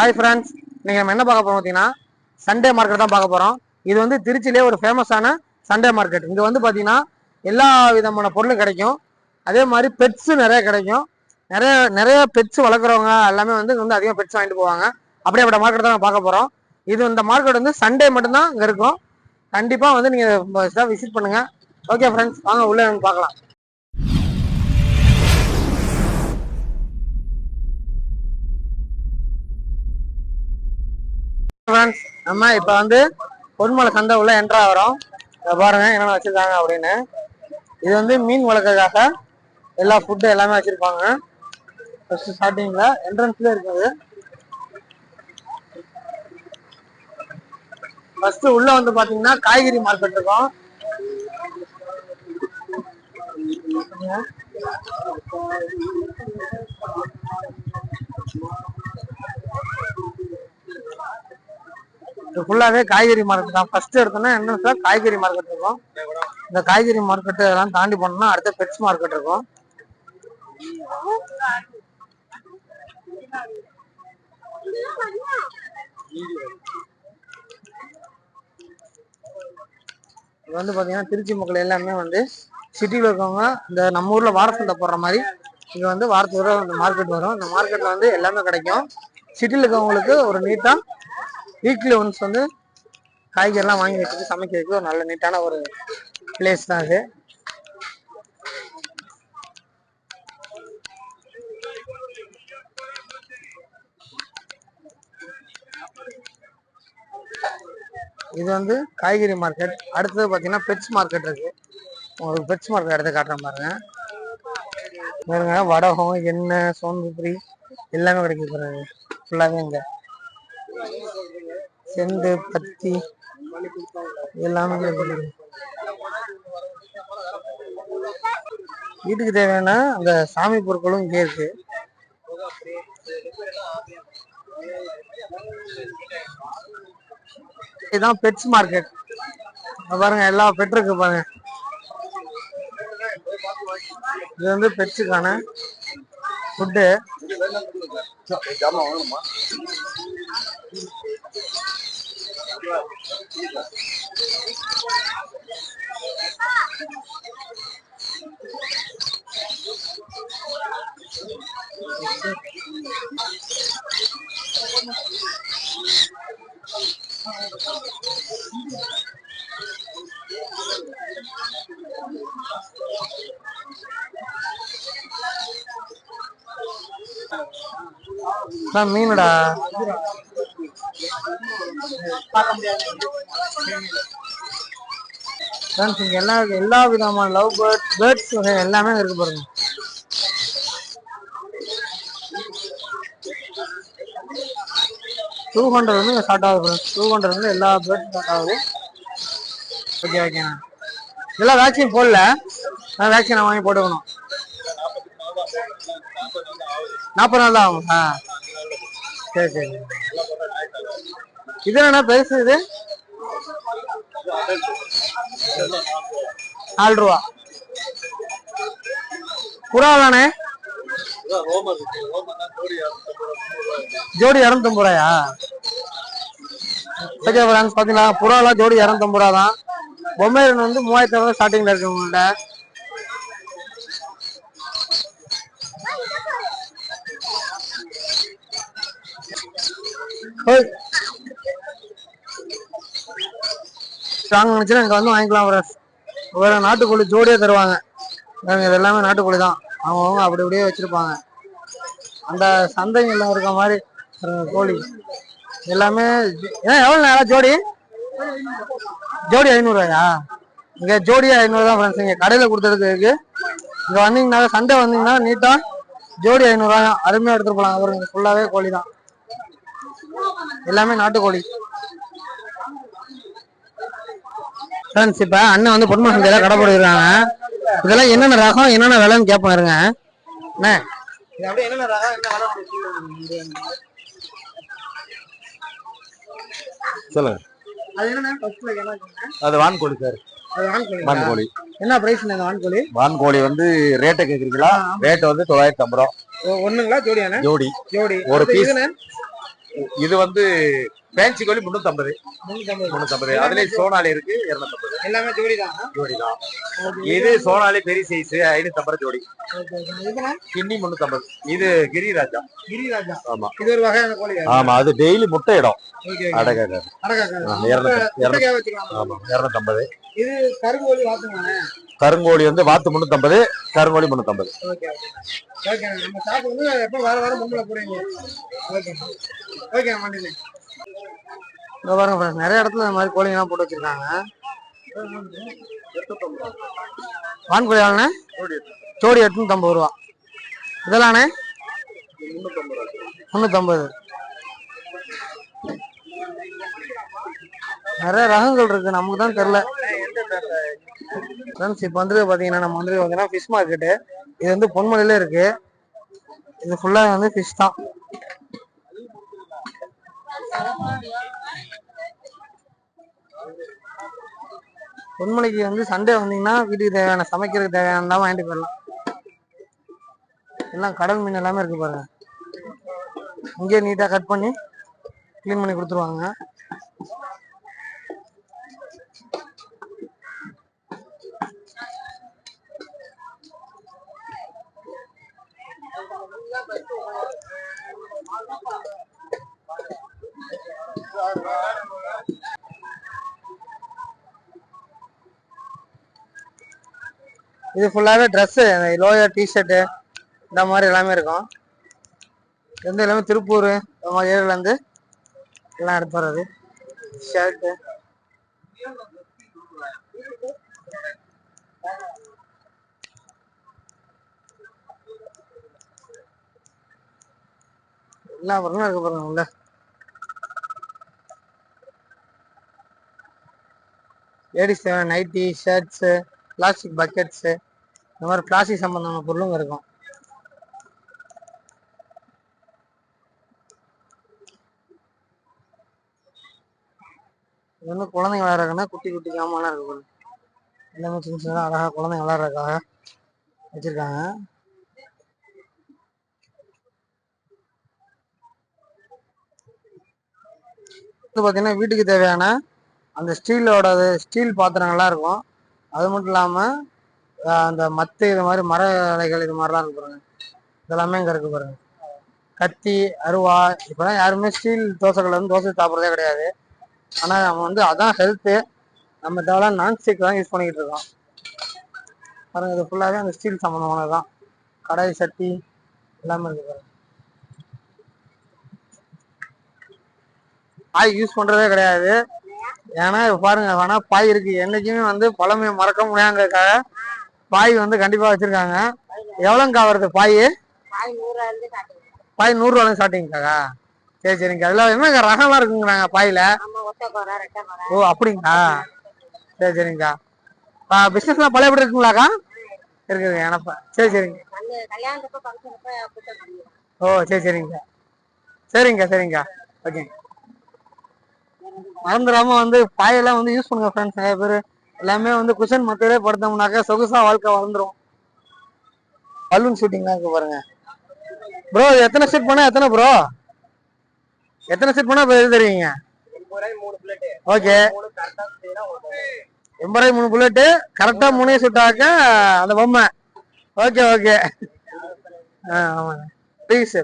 Hi friends இன்னைக்கு நம்ம என்ன பார்க்க போறோம் பார்த்தீங்கன்னா சண்டே மார்க்கெட் தான் பார்க்க போகிறோம் இது வந்து திருச்சியிலே ஒரு ஃபேமஸான சண்டே மார்க்கெட் இங்கே வந்து பார்த்தீங்கன்னா எல்லா விதமான பொருளும் கிடைக்கும். அதே மாதிரி பெட்ஸும் நிறைய கிடைக்கும். நிறைய நிறைய பெட்ஸ் வளர்க்குறவங்க எல்லாமே வந்து இங்கே வந்து அதிகமாக பெட்ஸ் வாங்கிட்டு போவாங்க. அப்படியே மார்க்கெட் தான் பார்க்க போகிறோம் இது இந்த மார்க்கெட் வந்து சண்டே மட்டும்தான் இங்கே இருக்கும். கண்டிப்பாக வந்து நீங்கள் விசிட் பண்ணுங்கள் ஓகே ஃப்ரெண்ட்ஸ் வாங்க உள்ளே வந்து பார்க்கலாம். ஃப்ரெண்ட்ஸ் நம்ம இப்போ வந்து பொன்மலை சந்தை உள்ள என்ட்ரா வரும் பாருங்க என்னென்ன வச்சிருக்காங்க அப்படின்னு. இது வந்து மீன் வளர்க்கறதுக்காக எல்லா ஃபுட்டு எல்லாமே வச்சிருப்பாங்க. ஃபர்ஸ்ட் ஸ்டார்டிங்ல என்ட்ரன்ஸ்ல இருக்குது. ஃபர்ஸ்ட் உள்ள வந்து பாத்தீங்கன்னா காய்கறி மார்க்கெட் இருக்கும். இது ஃபுல்லாவே காய்கறி மார்க்கெட் தான். ஃபர்ஸ்ட் எடுத்தோம்னா சார் காய்கறி மார்க்கெட் இருக்கும். இந்த காய்கறி மார்க்கெட் எல்லாம் தாண்டி போனோம்னா அடுத்த பெட்ஸ் மார்க்கெட் இருக்கும். இது வந்து பாத்தீங்கன்னா திருச்சி மக்கள் எல்லாமே வந்து சிட்டியில் இருக்கவங்க இந்த நம்ம ஊர்ல வார சந்தை போடுற மாதிரி இங்க வந்து வாரத்துக்கு ஒரு இந்த மார்க்கெட் வரும். இந்த மார்க்கெட்ல வந்து எல்லாமே கிடைக்கும். சிட்டியில் இருக்கவங்களுக்கு ஒரு நீட்டா வீக்லி ஒன்ஸ் வந்து காய்கறிலாம் வாங்கி வச்சுட்டு சமைக்கிறதுக்கு ஒரு நல்ல நீட்டான ஒரு பிளேஸ் தான் அது. இது வந்து காய்கறி மார்க்கெட் அடுத்தது பார்த்தீங்கன்னா பெட்ஸ் மார்க்கெட் இருக்கு. உங்களுக்கு பெட்ஸ் மார்க்கெட் எடுத்து காட்டுறேன் பாருங்க. பாருங்க வடகம் எண்ணெய் சோன்புரி எல்லாமே கிடைக்கும் பாருங்க. ஃபுல்லாகவே இங்கே. செண்டு பத்தி எல்லாமே வீட்டுக்கு தேவையான அந்த சாமி பொருட்களும் இங்கே இருக்கு. இதுதான் பெட்ஸ் மார்க்கெட் பாருங்க எல்லா பெட் இருக்கு பாருங்க. இது வந்து பெட்ஸுக்கான ஃபுட்டு மீனுடா. நான் மீனுடா ஃப்ரெண்ட்ஸ் இங்கே எல்லா எல்லா விதமான லவ் பேர்ட் பேர்ட்ஸ் வகை எல்லாமே இருக்கு பாருங்க. டூ ஹண்ட்ரட் வந்து ஸ்டார்ட் ஆகுது ஃப்ரெண்ட்ஸ் டூ ஹண்ட்ரட் வந்து எல்லா பேர்ட்ஸ் ஸ்டார்ட் ஆகுது. ஓகே ஓகே இதெல்லாம் வேக்சின் போடல. நான் வேக்சினை வாங்கி போட்டுக்கணும். நாற்பது நாள் தான் ஆகும். ஆ. சரி சரி. இது என்ன பெருசு இது? நாலு ரூபா. புறா தானே? ஜோடி இரநூத்தம்பது ரூபாயா? ஓகே ஃப்ரெண்ட்ஸ் பார்த்தீங்களா புறாலாம் ஜோடி இரநூத்தம்பது ரூபா தான். பொம்மைரன் வந்து மூவாயிரத்தி ஐம்பது ஸ்டார்டிங்ல இருக்கு உங்கள்கிட்ட ஓய் ஸ்ட்ராங் நினைச்சுன்னா இங்கே வந்து வாங்கிக்கலாம். ஃப்ரெண்ட்ஸ் வேறு நாட்டுக்கோழி ஜோடியாக தருவாங்க. இது எல்லாமே நாட்டுக்கோழி தான். அவங்கவுங்க அப்படி அப்படியே வச்சுருப்பாங்க. அந்த சந்தைங்களில் இருக்க மாதிரி கோழி. எல்லாமே ஏன் எவ்வளோ நேரம் ஜோடி? ஜோடி ஐநூறுவாயா இங்கே ஜோடி ஐநூறு தான் ஃப்ரெண்ட்ஸ் இங்கே கடையில் கொடுத்ததுக்கு இருக்குது இங்கே வந்தீங்கன்னா சண்டே வந்தீங்கன்னா நீட்டாக ஜோடி ஐநூறுரூவா அருமையாக எடுத்துகிட்டு போகலாம் போலாம். இங்கே ஃபுல்லாகவே கோழி தான். எல்லாமே நாட்டுக்கோழி. ஃப்ரெண்ட்ஸ் இப்ப அண்ணன் வந்து பொன்மலை சந்தையில கடை போடுறாங்க இதெல்லாம் என்னென்ன ரகம் என்னென்ன விலைன்னு கேட்போம் இருங்க. அண்ணே இது அப்படியே என்னென்ன ரகம் என்ன விலை சொல்லுங்க. சொல்லுங்க. அது என்னண்ணே ஃபர்ஸ்ட் என்ன சொன்னேன் அது வான்கோழி சார் அது வான்கோழி. என்ன பிரைஸ் இந்த வான்கோழி? வான்கோழி வந்து ரேட்டை கேக்குறீங்களா? ரேட் வந்து தொள்ளாயிரத்தி ஐம்பது ரூபா. ஒண்ணுங்களா? ஜோடியாண்ணே? ஜோடி. ஜோடி. ஒரு. இதுண்ணே? இது வந்து பேன்சி கோழி முன்னூத்தம்பது. முன்னூத்தம்பது. அதுலயும் சோனாலி இருக்கு இருநூத்தம்பது. எல்லாமே ஜோடி தான். ஜோடி தான் இது சோனாலி பெரிய சைஸ் ஐநூத்தம்பது ஜோடி. கிண்ணி முன்னூத்தம்பது. இது கிரிராஜா. கிரிராஜா. ஆமா. இது ஒரு வகையான கோழி ஆமா அது டெய்லி முட்டை இடம். ஓகே அடக இருநூத்தி வச்சுக்கலாம். ஆமா இருநூத்தம்பது. இது கருங்கோழி வாத்துமானே கருங்கோழி வந்து வாத்து முன்னூத்தம்பது கருங்கோழி முன்னூத்தம்பது. ஓகே நம்ம வந்து எப்போ வார வாரம் பொம்பளை போடுவீங்க. ஓகே இங்க பாருங்க நிறைய இடத்துல இந்த மாதிரி கோழிங்கெல்லாம் போட்டு வச்சிருக்காங்க. வான்கோழி எவ்வளோண்ணே? ஜோடி எட்நூத்தம்பது ரூபா. இதெல்லாண்ணே? முந்நூற்றம்பது நிறைய ரகங்கள் இருக்கு நமக்கு தான் தெரில ஃப்ரெண்ட்ஸ் இப்போ வந்துட்டு பார்த்தீங்கன்னா நம்ம வந்து பார்த்தீங்கன்னா ஃபிஷ் மார்க்கெட்டு இது வந்து பொன்மலையில இருக்கு. இது ஃபுல்லாக வந்து ஃபிஷ் தான். பொன்மலைக்கு வந்து சண்டே வந்தீங்கன்னா வீட்டுக்கு தேவையான சமைக்கிறதுக்கு தேவையானதான் வாங்கிட்டு போயிடலாம். எல்லாம் கடல் மீன் எல்லாமே இருக்கு பாருங்க. இங்கேயே நீட்டாக கட் பண்ணி க்ளீன் பண்ணி கொடுத்துருவாங்க. இது ஃபுல்லாகவே ட்ரெஸ்ஸு லோயர் டிஷர்ட்டு இந்த மாதிரி எல்லாமே இருக்கும். எந்த வந்து எல்லாமே திருப்பூர் இந்த மாதிரி ஏரியாலேருந்து எல்லாம் எடுத்து வர்றது. ஷர்ட்டு எல்லா பொருளும் இருக்கு பாருங்க உள்ள. Ladies nighty shirts plastic buckets இந்த மாதிரி பிளாஸ்டிக் சம்பந்தமான பொருளும் இருக்கும். இது வந்து குழந்தைங்க விளையாடுறதுன்னா குட்டி குட்டி ஜாமான்லாம் இருக்கு எல்லாமே சின்ன சின்னதாக அழகாக குழந்தைங்க விளையாடுறதுக்காக வச்சிருக்காங்க. இது பார்த்தீங்கன்னா வீட்டுக்கு தேவையான அந்த ஸ்டீலோட ஸ்டீல் பாத்திரங்கள்லாம் இருக்கும். அது மட்டும் இல்லாமல் அந்த மத்து இது மாதிரி மர இலைகள் இது மாதிரிலாம் இருக்கு பாருங்க. இதெல்லாமே இங்கே இருக்கு பாருங்க. கத்தி அருவா இப்போலாம் யாருமே ஸ்டீல் தோசைகள் வந்து தோசை சாப்பிட்றதே கிடையாது. ஆனால் நம்ம வந்து அதான் ஹெல்த்து நம்ம தேவையான நான்ஸ்டிக் தான் யூஸ் பண்ணிக்கிட்டு இருக்கோம். பாருங்க இது ஃபுல்லாகவே அந்த ஸ்டீல் சம்மந்தமானது தான் கடாய் சட்டி எல்லாமே இருக்கு பாருங்க. பாய் யூஸ் பண்றதே கிடையாது. ஏன்னா பாருங்க வேணா பாய் இருக்கு. என்னைக்குமே வந்து பழமையை மறக்க முடியாங்கிறதுக்காக பாய் வந்து கண்டிப்பா வச்சிருக்காங்க. எவ்வளோங்கக்கா வருது பாய்? பாய் நூறுரூவாலும் ஸ்டார்டிங்காக்கா சரி சரிங்க அதில் என்னங்க ரகம்லாம் இருக்குங்கிறாங்க பாயில? ஓ அப்படிங்களா? சரி சரிங்கக்கா பிஸ்னஸ்லாம் பழையபடி இருக்குங்களாக்கா இருக்குதுங்க எனப்பா. சரி சரிங்க. ஓ சரி சரிங்க சரிங்க சரிங்க ஓகேங்க. மறந்துடாம வந்து பாயெல்லாம் வந்து யூஸ் பண்ணுங்க ஃப்ரெண்ட்ஸ் நிறைய பேர் எல்லாமே வந்து குஷன் மத்தியிலே படுத்தோம்னாக்கா சொகுசா வாழ்க்கை வளர்ந்துரும் பலூன் ஷூட்டிங்லாம் இருக்கு பாருங்க. ப்ரோ எத்தனை ஷூட் பண்ணா எத்தனை ப்ரோ எத்தனை ஷூட் பண்ணா எது தருவீங்க ஓகே எண்பரை மூணு புல்லட்டு கரெக்டா மூணே ஷூட்டாக்க அந்த பொம்மை. ஓகே ஓகே ஆ ஆமாங்க. ட்ரீஸ்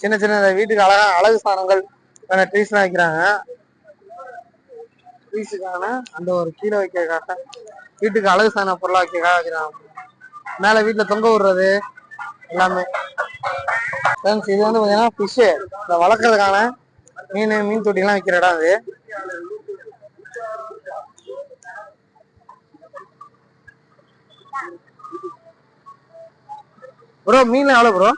சின்ன சின்ன வீட்டுக்கு அழகா அழகு சாதனங்கள் ட்ரீஸ்லாம் வைக்கிறாங்க. ட்ரீஸுக்கான அந்த ஒரு கீழே வைக்கிறக்காக வீட்டுக்கு அழகு சாதன பொருளா வைக்கிறக்காக வைக்கிறாங்க. மேல வீட்டுல தொங்க விடுறது எல்லாமே. ஃப்ரெண்ட்ஸ் இது வந்து பார்த்தீங்கன்னா ஃபிஷ்ஷு இந்த வளர்க்குறதுக்கான மீன் மீன் தொட்டிலாம் வைக்கிற இடம் அது. ப்ரோ மீன் எவ்வளோ ப்ரோ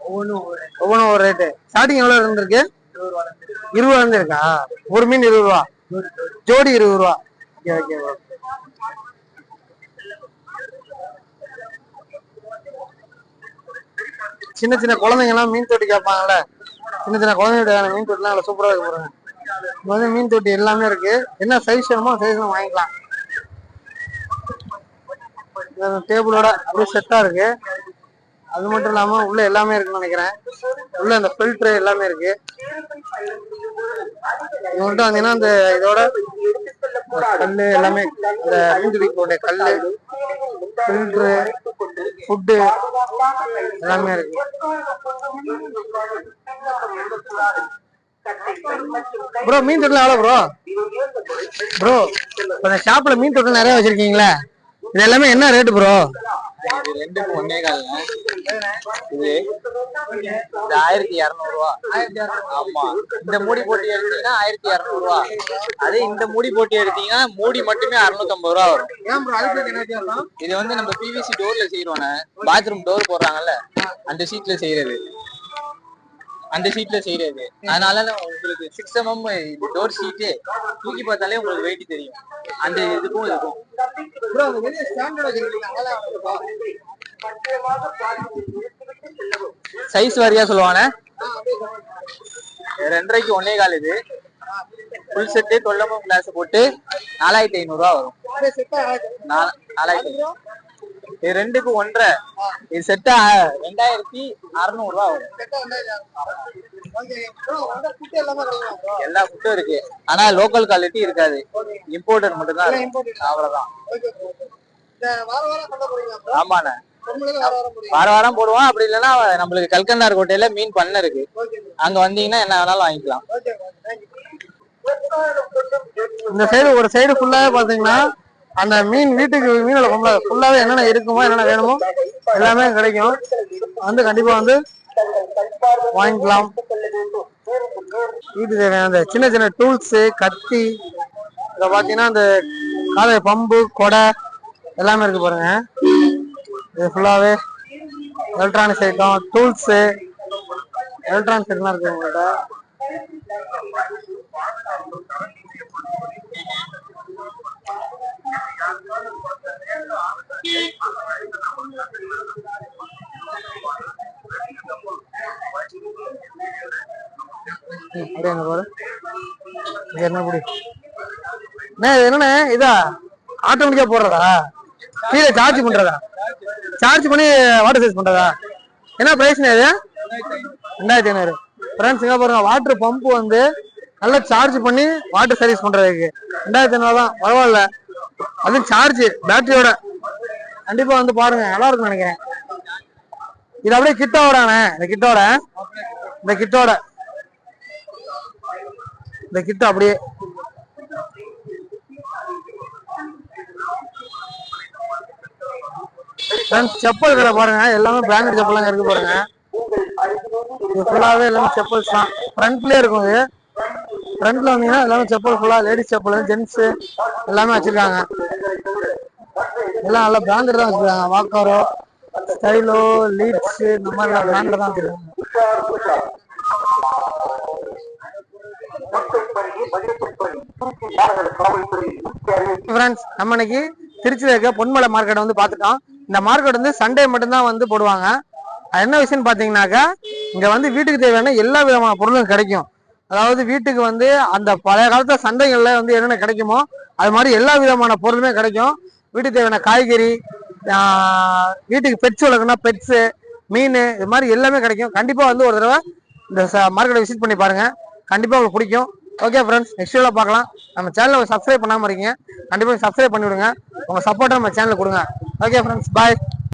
ஒவ்வொன்றும் ஒவ்வொன்றும் ஒரு ரேட்டு ஸ்டார்டிங் எவ்வளோ இருந்திருக்கு? இருபது ரூபா இருந்திருக்கா ஒரு மீன் இருபது ரூபா. ஜோடி இருபது ரூபா. ஓகே ஓகே ப்ரோ சின்ன சின்ன குழந்தைங்க எல்லாம் மீன் தொட்டி கேட்பாங்கல்ல. சின்ன சின்ன குழந்தைங்க மீன் தொட்டிலாம் அவ்வளோ சூப்பராக இருக்கு பாருங்க. வந்து மீன் தொட்டி எல்லாமே இருக்கு. என்ன சைஸ் வேணுமோ சைஸ் வாங்கிக்கலாம். டேபிளோட அப்படியே செட்டா இருக்கு. அது மட்டும் இல்லாம உள்ள எல்லாமே இருக்குன்னு நினைக்கிறேன். உள்ள இந்த ஃபில்டர் எல்லாமே இருக்கு. இவங்கள்ட்ட வந்தீங்கன்னா அந்த இதோட கல்லு எல்லாமே இந்த மீன் பிடிக்கக்கூடிய கல்லு ஃபில்டரு ஃபுட்டு எல்லாமே இருக்கு. ப்ரோ மீன் தொட்டில் எவ்வளோ ப்ரோ? ப்ரோ இந்த ஷாப்பில் மீன் தொட்டில் நிறைய வச்சுருக்கீங்களே? இது எல்லாமே என்ன ரேட்டு ப்ரோ இது ரெண்டுக்கும் ஒன்னே காலுங்க இது இது ஆயிரத்தி இரநூறுவா ஆமா. இந்த மூடி போட்டி எடுத்தீங்கன்னா ஆயிரத்தி இரநூறுவா அதே இந்த மூடி போட்டி எடுத்தீங்கன்னா மூடி மட்டுமே அறுநூத்தம்பது ரூபா வரும். ஏன் ப்ரோ அதுக்கு என்ன வித்தியாசம் இது வந்து நம்ம பிவிசி டோர்ல செய்யறோம்ல பாத்ரூம் டோர் போடுறாங்கல்ல. அந்த ஷீட்ல செய்யறது அந்த ஷீட்ல செய்யறது அதனால நான் உங்களுக்கு சிக்ஸ் எம்எம் டோர் ஷீட்டு தூக்கி பார்த்தாலே உங்களுக்கு வெயிட் தெரியும். அந்த இதுக்கும் bro? சைஸ் வாரியா சொல்லுவானே? ரெண்டரைக்கு ஒன்னே கால் இது. ஃபுல் செட்டு தொல்லமும் கிளாஸ் போட்டு நாலாயிரத்தி ஐநூறுரூவா வரும். நாலாயிரத்தி. இது ரெண்டுக்கு ஒன்றரை. இது செட்டா ரெண்டாயிரத்தி வரும். எல்லாமே கிடைக்குமா ப்ரோ எல்லா ஃபுட்டும் இருக்கு. ஆனா லோக்கல் குவாலிட்டி இருக்காது. எல்லாம் இருக்கும். imported. அவ்வளவுதான். வாரம் ஆமாண்ணே. வார வாரம் வாரம் போடுவோம். அப்படி இல்லைன்னா நம்மளுக்கு கல்கண்டார் கோட்டையில மீன் பண்ண இருக்கு. அங்க வந்தீங்கன்னா என்ன வேணாலும் வாங்கிக்கலாம். இந்த சைடு ஒரு சைடு ஃபுல்லாவே பாத்தீங்கன்னா அந்த மீன் வீட்டுக்கு மீனோட மீன்ல ஃபுல்லாவே என்னென்ன இருக்குமோ என்னென்ன வேணுமோ எல்லாமே கிடைக்கும். வந்து கண்டிப்பா வந்து வாங்கிக்கலாம். வீட்டுக்கு தேவையான அந்த சின்ன சின்ன டூல்ஸு கத்தி இதை பார்த்தீங்கன்னா அந்த காலை பம்பு கொடை எல்லாமே இருக்கு பாருங்க. இது ஃபுல்லாகவே எலக்ட்ரானிக்ஸ் ஐட்டம் டூல்ஸு எலக்ட்ரானிக்ஸ் ஐட்டம்லாம் இருக்கு உங்கள்கிட்ட அப்படியே அங்க பாரு. என்ன புடி? அண்ணே, இது என்னண்ணே? இதா? ஆட்டோமேட்டிக்கா போடுறதா? கீழே சார்ஜ் பண்றதா? சார்ஜ் பண்ணி வாட்டர் சர்வீஸ் பண்றதா? என்ன பிரைஸ்ண்ணே இது? ரெண்டாயிரத்தி ஐநூறு. ஃப்ரெண்ட்ஸ் இங்க பாருங்க வாட்டர் பம்ப் வந்து நல்லா சார்ஜ் பண்ணி வாட்டர் சர்வீஸ் பண்றதுக்கு. ரெண்டாயிரத்தி ஐநூறு தான் பரவாயில்ல. அதுவும் சார்ஜ் பேட்டரியோட கண்டிப்பா வந்து பாருங்க நல்லா இருக்கும்னு நினைக்கிறேன். இது அப்படியே கிட்டோடாண்ணே இந்த கிட்டோட. இந்த கிட்டோட. இந்த கிட்ட அப்படியே. செப்பல் கடை பாருங்க எல்லாமே பிராண்டட் செப்பல் இருக்கு பாருங்க. இது ஃபுல்லாவே எல்லாமே செப்பல்ஸ் தான். ஃப்ரண்ட்லயே இருக்கும் இது. ஃப்ரண்ட்ல வந்தீங்கன்னா எல்லாமே செப்பல் ஃபுல்லா லேடிஸ் செப்பல் ஜென்ஸ் எல்லாமே வச்சிருக்காங்க. எல்லாம் நல்ல பிராண்டட் தான் வச்சிருக்காங்க வாக்காரோ ஸ்டைலோ லீட்ஸ் இந்த மாதிரி பிராண்டட் தான் வச்சிருக்காங்க ஃப்ரெண்ட்ஸ் நம்ம இன்னைக்கு திருச்சியில் இருக்க பொன்மலை மார்க்கெட் வந்து பார்த்துட்டோம். இந்த மார்க்கெட் வந்து சண்டே மட்டும்தான் வந்து போடுவாங்க. அது என்ன விஷயம்னு பார்த்தீங்கன்னாக்கா இங்கே வந்து வீட்டுக்கு தேவையான எல்லா விதமான பொருளும் கிடைக்கும். அதாவது வீட்டுக்கு வந்து அந்த பழைய காலத்துல சந்தைகள்ல வந்து என்னென்ன கிடைக்குமோ அது மாதிரி எல்லா விதமான பொருளுமே கிடைக்கும். வீட்டுக்கு தேவையான காய்கறி வீட்டுக்கு பெட்ஸ் வளர்க்கணும்னா பெட்ஸு மீன் இது மாதிரி எல்லாமே கிடைக்கும். கண்டிப்பாக வந்து ஒரு தடவை இந்த மார்க்கெட்டை விசிட் பண்ணி பாருங்கள் கண்டிப்பாக உங்களுக்கு பிடிக்கும். ஓகே ஃப்ரெண்ட்ஸ் நெக்ஸ்ட் வீடியோ பார்க்கலாம். நம்ம சேனலை சப்ஸ்கிரைப் பண்ணாமல் இருக்கீங்க. கண்டிப்பாக சப்ஸ்கிரைப் பண்ணிவிடுங்க. உங்கள் சப்போர்ட்டை நம்ம சேனலுக்கு கொடுங்க. Okay friends bye